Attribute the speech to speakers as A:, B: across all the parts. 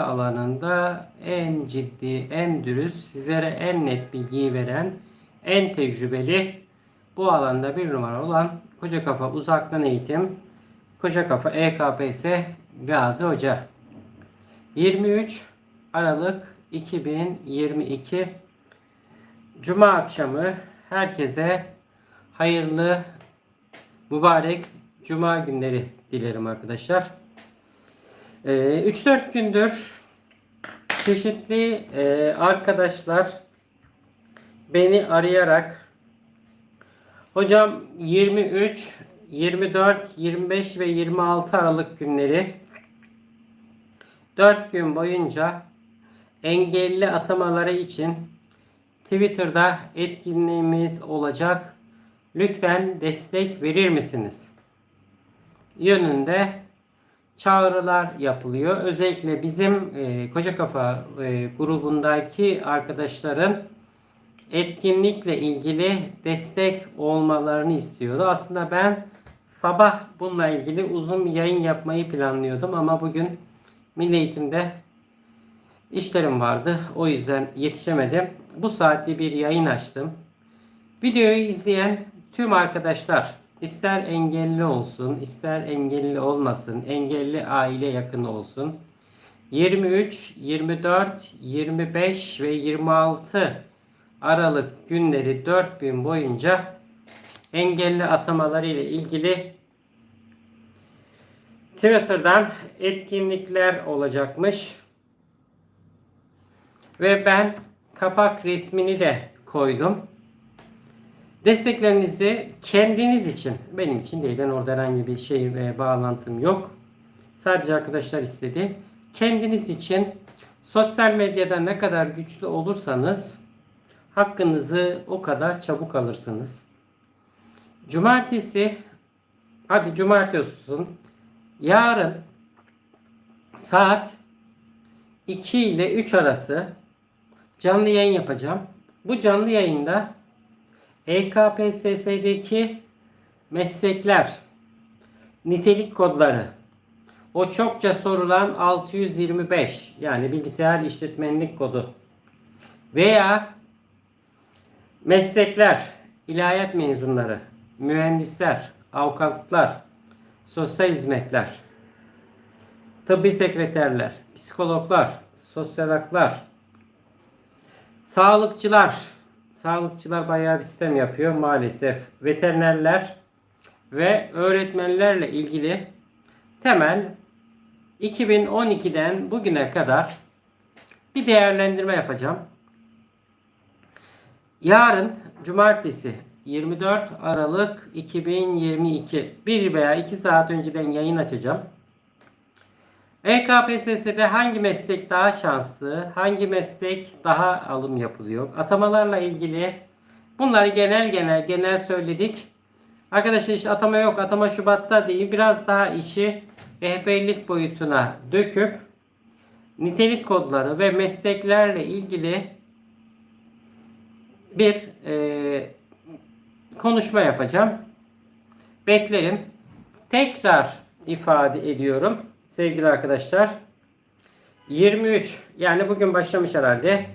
A: alanında en ciddi, en dürüst, sizlere en net bilgiyi veren, en tecrübeli bu alanda bir numara olan Koca Kafa Uzaktan Eğitim, Koca Kafa EKPS Gazi Hoca. 23 Aralık 2022 Cuma akşamı herkese hayırlı, mübarek Cuma günleri dilerim arkadaşlar. Ee, 3-4 gündür çeşitli e, arkadaşlar beni arayarak hocam 23, 24, 25 ve 26 Aralık günleri 4 gün boyunca engelli atamaları için Twitter'da etkinliğimiz olacak. Lütfen destek verir misiniz? Yönünde çağrılar yapılıyor. Özellikle bizim e, Koca Kafa e, grubundaki arkadaşların etkinlikle ilgili destek olmalarını istiyordu. Aslında ben sabah bununla ilgili uzun bir yayın yapmayı planlıyordum ama bugün Milli Eğitim'de işlerim vardı. O yüzden yetişemedim. Bu saatte bir yayın açtım. Videoyu izleyen tüm arkadaşlar ister engelli olsun, ister engelli olmasın, engelli aile yakını olsun. 23, 24, 25 ve 26 Aralık günleri 4 gün boyunca engelli atamaları ile ilgili Twitter'dan etkinlikler olacakmış. Ve ben kapak resmini de koydum. Desteklerinizi kendiniz için, benim için değil. Ben orada herhangi bir şey ve bağlantım yok. Sadece arkadaşlar istedi. Kendiniz için sosyal medyada ne kadar güçlü olursanız hakkınızı o kadar çabuk alırsınız. Cumartesi, hadi cumartesi olsun. Yarın saat 2 ile 3 arası canlı yayın yapacağım. Bu canlı yayında EKPSS'deki meslekler, nitelik kodları, o çokça sorulan 625 yani bilgisayar işletmenlik kodu. Veya meslekler, ilahiyat mezunları, mühendisler, avukatlar, sosyal hizmetler, tıbbi sekreterler, psikologlar, sosyologlar, sağlıkçılar, sağlıkçılar bayağı bir sistem yapıyor maalesef. Veterinerler ve öğretmenlerle ilgili temel 2012'den bugüne kadar bir değerlendirme yapacağım. Yarın cumartesi 24 Aralık 2022 1 veya 2 saat önceden yayın açacağım. EKPSS'de hangi meslek daha şanslı, hangi meslek daha alım yapılıyor? Atamalarla ilgili bunları genel genel genel söyledik. Arkadaşlar işte atama yok, atama Şubat'ta değil. Biraz daha işi rehberlik boyutuna döküp nitelik kodları ve mesleklerle ilgili bir e, konuşma yapacağım. Beklerim. Tekrar ifade ediyorum sevgili arkadaşlar. 23 yani bugün başlamış herhalde.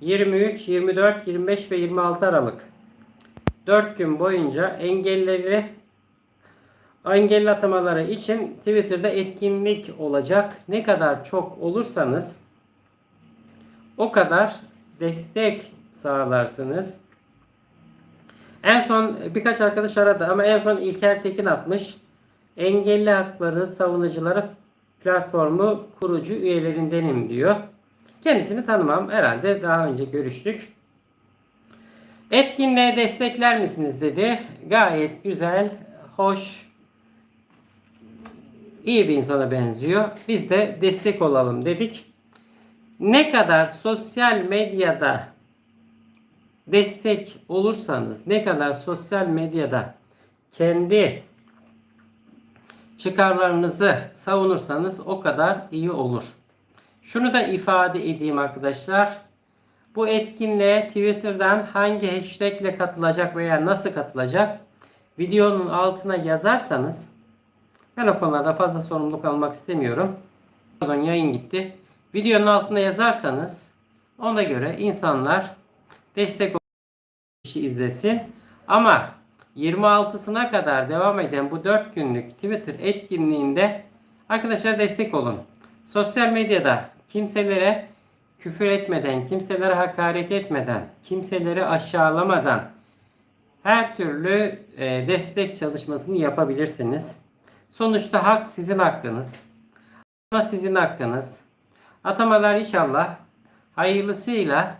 A: 23, 24, 25 ve 26 Aralık 4 gün boyunca engelleri engelli atamaları için Twitter'da etkinlik olacak. Ne kadar çok olursanız o kadar destek sağlarsınız. En son birkaç arkadaş aradı ama en son İlker Tekin atmış. Engelli hakları savunucuları platformu kurucu üyelerindenim diyor. Kendisini tanımam. Herhalde daha önce görüştük. Etkinliğe destekler misiniz dedi. Gayet güzel, hoş, iyi bir insana benziyor. Biz de destek olalım dedik. Ne kadar sosyal medyada destek olursanız, ne kadar sosyal medyada kendi çıkarlarınızı savunursanız o kadar iyi olur. Şunu da ifade edeyim arkadaşlar. Bu etkinliğe Twitter'dan hangi hashtag ile katılacak veya nasıl katılacak videonun altına yazarsanız ben o konularda fazla sorumluluk almak istemiyorum. Pardon yayın gitti. videonun altına yazarsanız ona göre insanlar destek kişi izlesin. Ama 26'sına kadar devam eden bu 4 günlük Twitter etkinliğinde arkadaşlar destek olun. Sosyal medyada kimselere küfür etmeden, kimselere hakaret etmeden, kimseleri aşağılamadan her türlü e, destek çalışmasını yapabilirsiniz. Sonuçta hak sizin hakkınız. Atama sizin hakkınız. Atamalar inşallah hayırlısıyla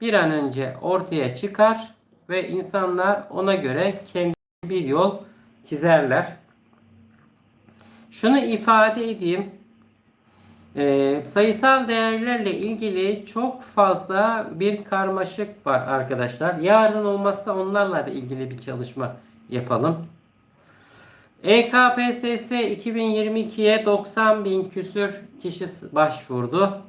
A: bir an önce ortaya çıkar ve insanlar ona göre kendi bir yol çizerler. Şunu ifade edeyim. Ee, sayısal değerlerle ilgili çok fazla bir karmaşık var arkadaşlar. Yarın olmazsa onlarla da ilgili bir çalışma yapalım. E EKPSS 2022'ye 90 bin küsür kişi başvurdu.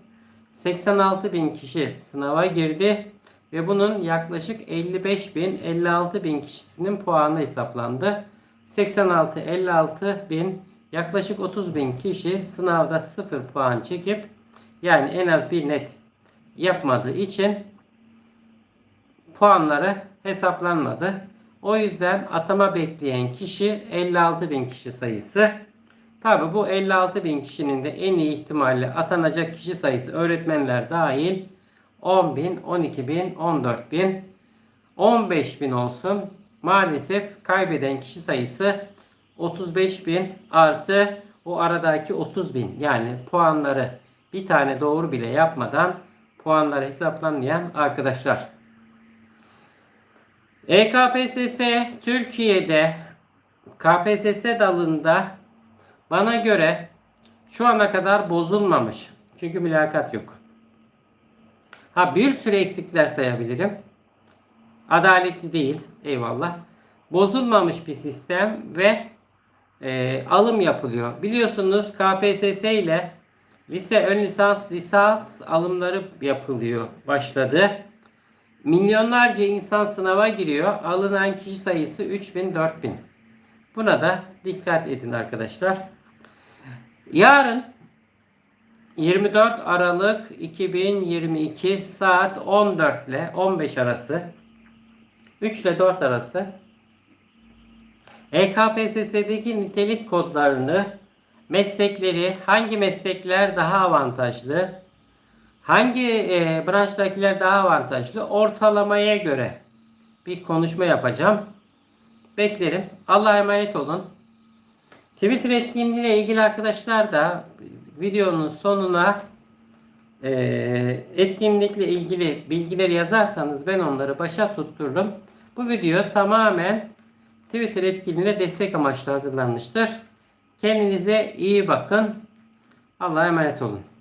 A: 86 bin kişi sınava girdi ve bunun yaklaşık 55 bin 56 bin kişisinin puanı hesaplandı. 86-56 bin yaklaşık 30 bin kişi sınavda 0 puan çekip yani en az bir net yapmadığı için puanları hesaplanmadı. O yüzden atama bekleyen kişi 56 bin kişi sayısı. Tabi bu 56 bin kişinin de en iyi ihtimalle atanacak kişi sayısı öğretmenler dahil 10 bin, 12 bin, 14 bin, 15 bin olsun. Maalesef kaybeden kişi sayısı 35 bin artı o aradaki 30 bin. Yani puanları bir tane doğru bile yapmadan puanları hesaplanmayan arkadaşlar. EKPSS Türkiye'de KPSS dalında bana göre şu ana kadar bozulmamış. Çünkü mülakat yok. Ha bir sürü eksikler sayabilirim. Adaletli değil. Eyvallah. Bozulmamış bir sistem ve e, alım yapılıyor. Biliyorsunuz KPSS ile lise ön lisans lisans alımları yapılıyor. Başladı. Milyonlarca insan sınava giriyor. Alınan kişi sayısı 3000 4000. Buna da dikkat edin arkadaşlar. Yarın 24 Aralık 2022 saat 14 ile 15 arası 3 ile 4 arası EKPSS'deki nitelik kodlarını meslekleri hangi meslekler daha avantajlı hangi e, branştakiler daha avantajlı ortalamaya göre bir konuşma yapacağım. Beklerim. Allah'a emanet olun. Twitter etkinliği ile ilgili arkadaşlar da videonun sonuna e, etkinlikle ilgili bilgileri yazarsanız ben onları başa tuttururum. Bu video tamamen Twitter etkinliğine destek amaçlı hazırlanmıştır. Kendinize iyi bakın. Allah'a emanet olun.